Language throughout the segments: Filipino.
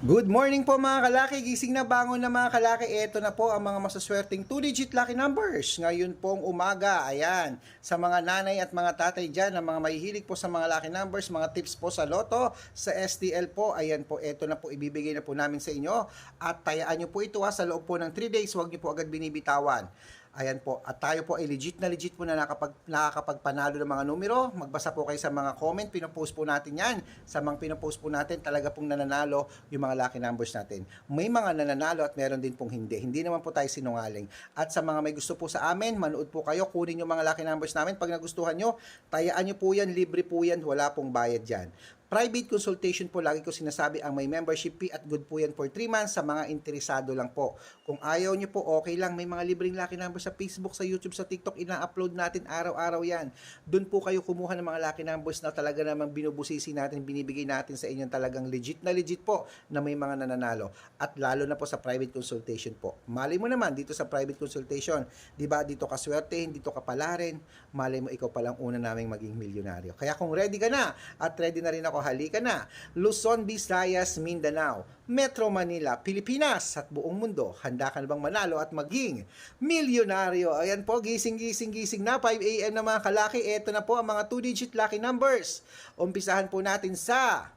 Good morning po mga kalaki, gising na bangon na mga kalaki. Ito na po ang mga masaswerteng 2-digit lucky numbers. Ngayon pong umaga, ayan, sa mga nanay at mga tatay dyan, na mga mahihilig po sa mga lucky numbers, mga tips po sa loto, sa STL po, ayan po, ito na po, ibibigay na po namin sa inyo. At tayaan nyo po ito ha, sa loob po ng 3 days, huwag nyo po agad binibitawan. Ayan po, at tayo po ay legit na legit po na nakapag, nakakapagpanalo ng mga numero. Magbasa po kayo sa mga comment, pinopost po natin yan. Sa mga pinopost po natin, talaga pong nananalo yung mga lucky numbers natin. May mga nananalo at meron din pong hindi. Hindi naman po tayo sinungaling. At sa mga may gusto po sa amin, manood po kayo, kunin yung mga lucky numbers namin. Pag nagustuhan nyo, tayaan nyo po yan, libre po yan, wala pong bayad yan. Private consultation po, lagi ko sinasabi, ang may membership fee at good po yan for 3 months sa mga interesado lang po. Kung ayaw nyo po, okay lang. May mga libreng lucky numbers sa Facebook, sa YouTube, sa TikTok. Ina-upload natin araw-araw yan. Doon po kayo kumuha ng mga lucky numbers na talaga namang binubusisi natin, binibigay natin sa inyo talagang legit na legit po na may mga nananalo. At lalo na po sa private consultation po. Mali mo naman dito sa private consultation, di ba dito ka swerte, dito ka palarin, mali mo ikaw palang una naming maging milyonaryo. Kaya kung ready ka na, at ready na rin ako, halika na. Luzon, Visayas, Mindanao, Metro Manila, Pilipinas at buong mundo. Handa ka na bang manalo at maging milyonaryo? Ayan po, gising, gising, gising na. 5 a.m. na mga kalaki. Ito na po ang mga 2-digit lucky numbers. Umpisahan po natin sa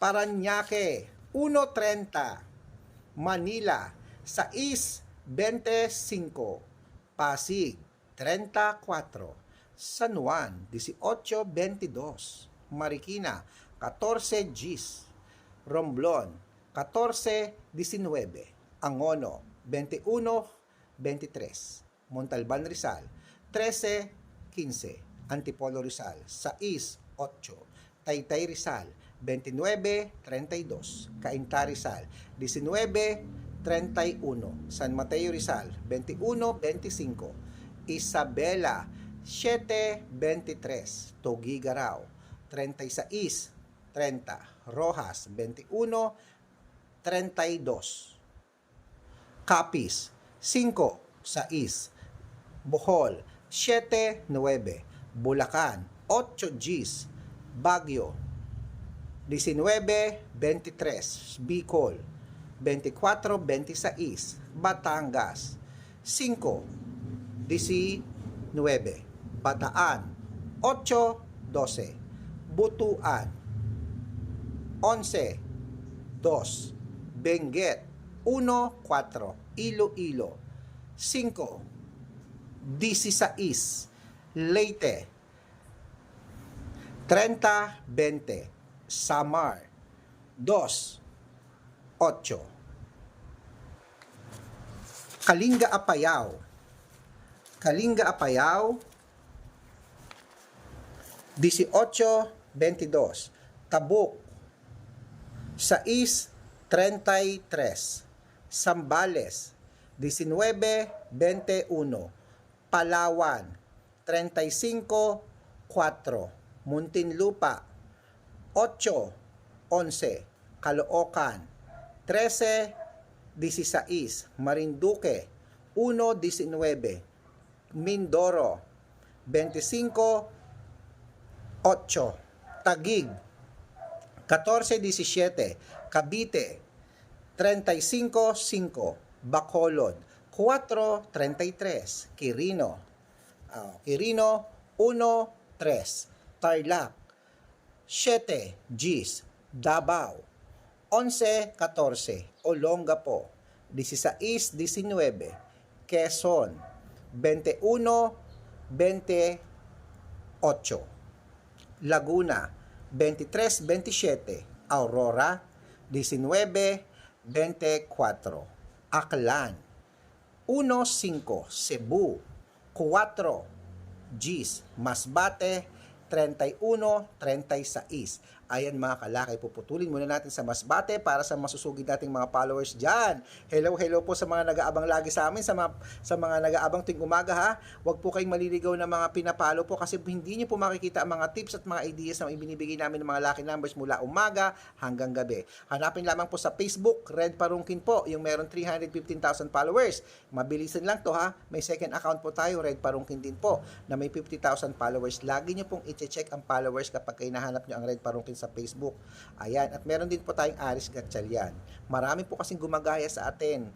Paranaque, 1.30. Manila, 6.25. Pasig, 34. San Juan, 18.22. Marikina, 14 Gs. Romblon, 14-19. Angono, 21-23. Montalban Rizal, 13-15. Antipolo Rizal, 6-8. Taytay Rizal, 29-32. Cainta Rizal, 19-31. San Mateo Rizal, 21-25. Isabela, 7-23. Togigaraw, 36 30. Rojas, 21, 32. Capiz, 5, 6. Bohol, 7, 9. Bulacan, 8 Gs. Baguio, 19, 23. Bicol, 24, 26. Batangas, 5, 19. Bataan, 8, 12. Butuan, 11, 2, Benguet, 1, 4, Iloilo, 5, 16, Leyte, 30, 20, Samar, 2, 8, Kalinga Apayao, Kalinga Apayao, 18, 22, Tabuk, 6.33 Sambales 19.21 Palawan 35.4 Muntinlupa 8.11 Caloocan 13.16 Marinduque 1.19 Mindoro 25.8 Tagig 14-17, Cavite, 35-5, Bacolod, 4-33, Quirino, ah, Quirino, 1-3, Tarlac, 7, Gis, Davao, 11-14, Olongapo, 16-19, Quezon, 21-28, Laguna, 23-27, Aurora, 19-24, Aklan, 1-5, Cebu, 4, Gis, Masbate, 31-36. Ayan mga kalakay, puputulin muna natin sa Masbate para sa masusugid nating mga followers dyan. Hello, hello po sa mga nag-aabang lagi sa amin, sa mga, sa mga nag-aabang tuwing umaga ha. Huwag po kayong maliligaw na mga pinapalo po kasi hindi nyo po makikita ang mga tips at mga ideas na ibinibigay namin ng mga lucky numbers mula umaga hanggang gabi. Hanapin lamang po sa Facebook, Red Parungkin po, yung meron 315,000 followers. Mabilisan lang to ha. May second account po tayo, Red Parungkin din po, na may 50,000 followers. Lagi nyo pong i-check ang followers kapag kayo nahanap nyo ang Red Parungkin sa Facebook. Ayan, at meron din po tayong Aris Gatchalian. Marami po kasing gumagaya sa atin.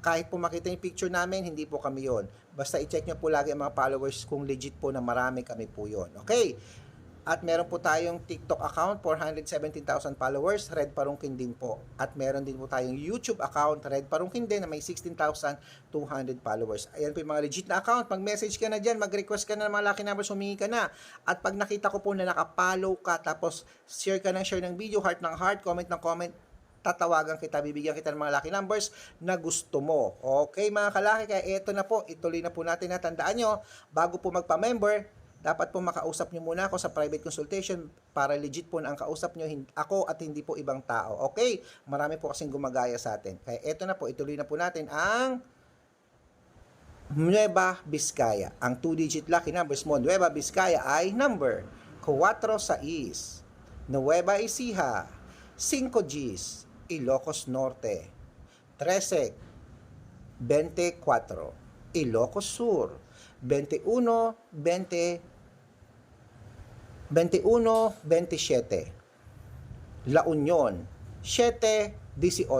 Kahit po makita yung picture namin, hindi po kami yon. Basta i-check nyo po lagi ang mga followers kung legit po na marami kami po yon. Okay? At meron po tayong TikTok account, 417,000 followers, Red Parungkin din po. At meron din po tayong YouTube account, Red Parungkin din, na may 16,200 followers. Ayan po yung mga legit na account. Mag-message ka na dyan, mag-request ka na ng mga lucky numbers, humingi ka na. At pag nakita ko po na nakapollow ka, tapos share ka ng share ng video, heart ng heart, comment ng comment, tatawagan kita, bibigyan kita ng mga lucky numbers na gusto mo. Okay mga kalaki, kaya eto na po, ituloy na po natin na tandaan nyo, bago po magpa-member, dapat po makausap nyo muna ako sa private consultation para legit po ang kausap nyo ako at hindi po ibang tao. Okay? Marami po kasing gumagaya sa atin. Kaya eto na po, ituloy na po natin ang Nueva Vizcaya. Ang 2-digit lucky numbers mo, Nueva Vizcaya ay number 46, Nueva Ecija, 5 Gs, Ilocos Norte, 13, 24, Ilocos Sur, 21, 20, 21, 27, La Union, 7, 18,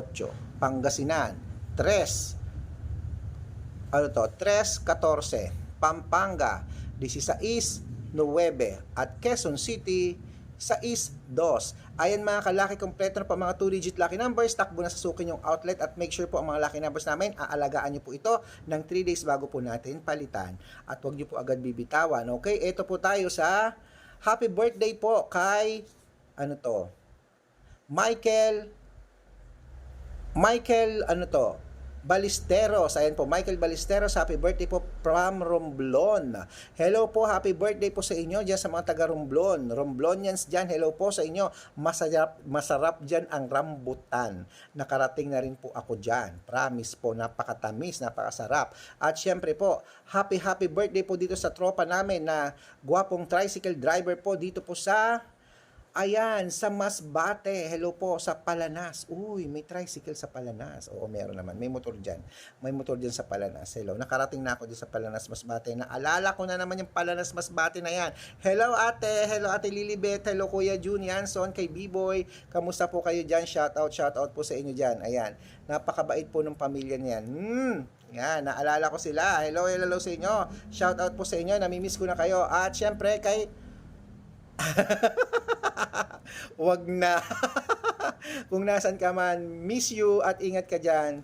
Pangasinan, 3, ano to, 3, 14, Pampanga, 16, 9, at Quezon City, 6, 2. Ayan mga kalaki, kompleto na po mga 2-digit lucky numbers. Takbo na sa sukin yung outlet at make sure po ang mga lucky numbers namin, aalagaan nyo po ito ng 3 days bago po natin palitan. At huwag nyo po agad bibitawan. Okay, ito po tayo sa happy birthday po kay, ano to, Michael, Michael, ano to, Balisteros. Ayan po, Michael Balisteros. Happy birthday po from Romblon. Hello po, happy birthday po sa inyo dyan sa mga taga Romblon. Romblonians dyan, hello po sa inyo. Masarap, masarap dyan ang rambutan. Nakarating na rin po ako dyan. Promise po, napakatamis, napakasarap. At syempre po, happy happy birthday po dito sa tropa namin na gwapong tricycle driver po dito po sa Ayan, sa Masbate. Hello po, sa Palanas. Uy, may tricycle sa Palanas. Oo, meron naman. May motor dyan. May motor dyan sa Palanas. Hello. Nakarating na ako dyan sa Palanas, Masbate. Naalala ko na naman yung Palanas, Masbate na yan. Hello, ate. Hello, ate Lilibet. Hello, Kuya Jun Yanson. Kay B-Boy. Kamusta po kayo dyan? Shout out, shout out po sa inyo dyan. Ayan. Napakabait po ng pamilya niyan. Hmm. Yan, naalala ko sila. Hello, hello, sa inyo. Shout out po sa inyo. Namimiss ko na kayo. At syempre, kay Wag na. Kung nasan ka man, miss you at ingat ka dyan.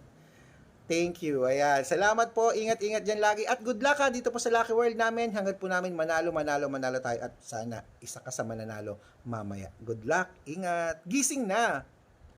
Thank you. Ayan. Salamat po. Ingat-ingat dyan lagi. At good luck ha dito po sa Lucky World namin. Hanggat po namin manalo, manalo, manalo tayo. At sana isa ka sa mananalo mamaya. Good luck. Ingat. Gising na.